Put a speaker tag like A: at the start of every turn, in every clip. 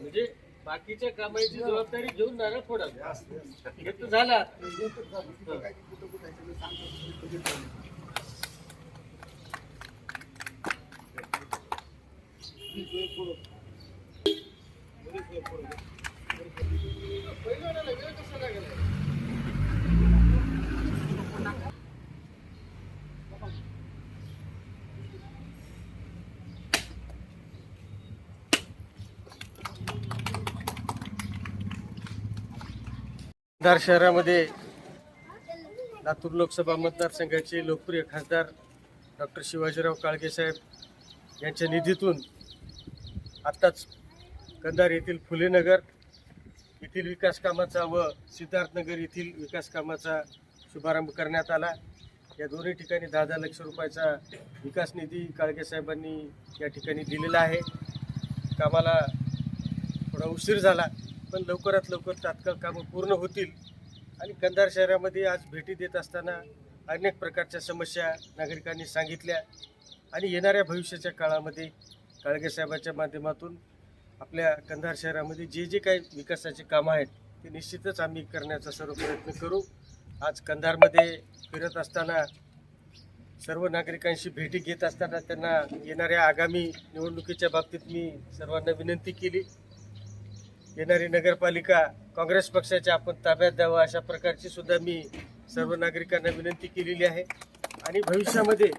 A: म्हणजे बाकीच्या कामाची जबाबदारी घेऊन नारळ थोडा हे झाला Thank you. दार शहरामध्ये लातूर लोकसभा मतदारसंघाचे लोकप्रिय खासदार डॉक्टर शिवाजीराव काळगे साहेब यांच्या निधीतून आत्ताच कंधार येथील फुलेनगर येथील विकास कामाचा व सिद्धार्थनगर येथील विकास कामाचा शुभारंभ करण्यात आला. या दोन्ही ठिकाणी दहा दहा लक्ष रुपयाचा विकास निधी काळगेसाहेबांनी या ठिकाणी दिलेला आहे. कामाला थोडा उशीर झाला पण लवकरात लवकर तात्काळ कामं पूर्ण होतील आणि कंधार शहरामध्ये आज भेटी देत असताना अनेक प्रकारच्या समस्या नागरिकांनी सांगितल्या आणि येणाऱ्या भविष्याच्या काळामध्ये काळगेसाहेबाच्या माध्यमातून आपल्या कंधार शहरामध्ये जे जे काही विकासाचे कामं आहेत ते निश्चितच आम्ही करण्याचा सर्व प्रयत्न करू. आज कंधारमध्ये फिरत असताना सर्व नागरिकांशी भेटी घेत असताना त्यांना येणाऱ्या आगामी निवडणुकीच्या बाबतीत मी सर्वांना विनंती केली. येणारी नगरपालिका काँग्रेस पक्षाच्या आपण ताब्यात द्यावं अशा प्रकारची सुद्धा मी सर्व नागरिकांना विनंती केलेली आहे. आणि भविष्यामध्ये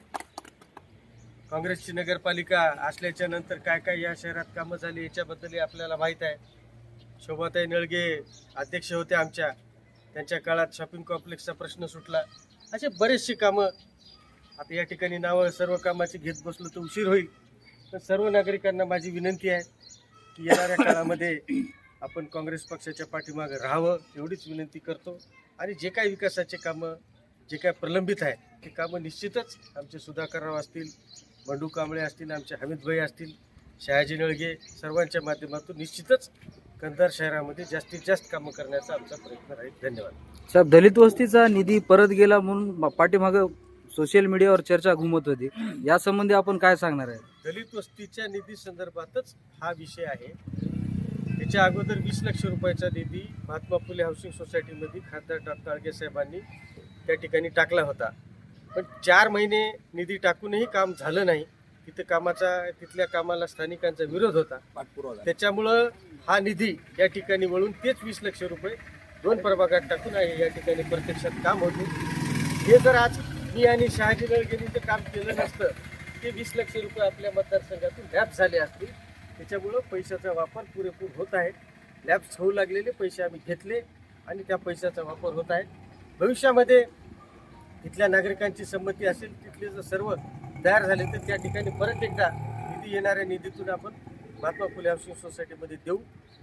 A: काँग्रेसची नगरपालिका असल्याच्या नंतर काय काय या शहरात कामं झाली याच्याबद्दलही आपल्याला माहीत आहे. शोभाताई नळगे अध्यक्ष होते आमच्या. त्यांच्या काळात शॉपिंग कॉम्प्लेक्सचा प्रश्न सुटला. असे बरेचसे कामं. आता या ठिकाणी नावं सर्व कामाची घेत बसलो तर उशीर होईल. पण सर्व नागरिकांना माझी विनंती आहे की येणाऱ्या काळामध्ये आपण काँग्रेस पक्षाच्या पाठीमागे राहावं एवढीच विनंती करतो. आणि जे काही विकासाचे कामं जे काय प्रलंबित आहे ते कामं निश्चितच आमचे सुधाकरराव असतील बंडू कांबळे असतील आमचे हमीदभाई असतील शहाजी नळगे सर्वांच्या माध्यमातून निश्चितच कंधार शहरामध्ये जास्तीत जास्त कामं करण्याचा आमचा प्रयत्न राहील. धन्यवाद.
B: साहेब दलित वस्तीचा निधी परत गेला म्हणून पाठीमागे सोशल मीडियावर चर्चा घुमत होती. या संबंधी आपण काय सांगणार आहे?
A: दलित वस्तीच्या निधी संदर्भातच हा विषय आहे. त्याच्या अगोदर वीस लक्ष रुपयाचा निधी महात्मा फुले हाऊसिंग सोसायटीमध्ये खासदार डॉक्टर साहेबांनी त्या ठिकाणी टाकला होता. पण चार महिने निधी टाकूनही काम झालं नाही. तिथं कामाचा तिथल्या कामाला स्थानिकांचा विरोध होता. त्याच्यामुळं हा निधी या ठिकाणी वळून तेच वीस लक्ष रुपये दोन प्रभागात टाकून आहे या ठिकाणी प्रत्यक्षात काम होते. हे जर आज मी आणि शहाजी जर काम केलं नसतं ते वीस लक्ष रुपये आपल्या मतदारसंघातून लॅप्स झाले असतील. त्याच्यामुळं पैशाचा वापर पुरेपूर होत आहे. लॅप्स होऊ लागलेले पैसे आम्ही घेतले आणि त्या पैशाचा वापर होत आहे. भविष्यामध्ये तिथल्या नागरिकांची संमती असेल तिथले जर सर्व तयार झाले तर त्या ठिकाणी परत एकदा निधी येणाऱ्या निधीतून आपण महात्मा फुले हाऊसिंग सोसायटीमध्ये देऊ.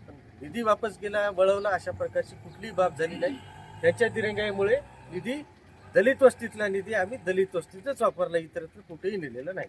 A: पण निधी वापस गेला वळवला अशा प्रकारची कुठलीही बाब झाली नाही. त्याच्या दिरंगाईमुळे निधी दलित वस्तीतला निधी आम्ही दलित वस्तीतच वापरला इतरत्र कुठेही नेलेला नाही.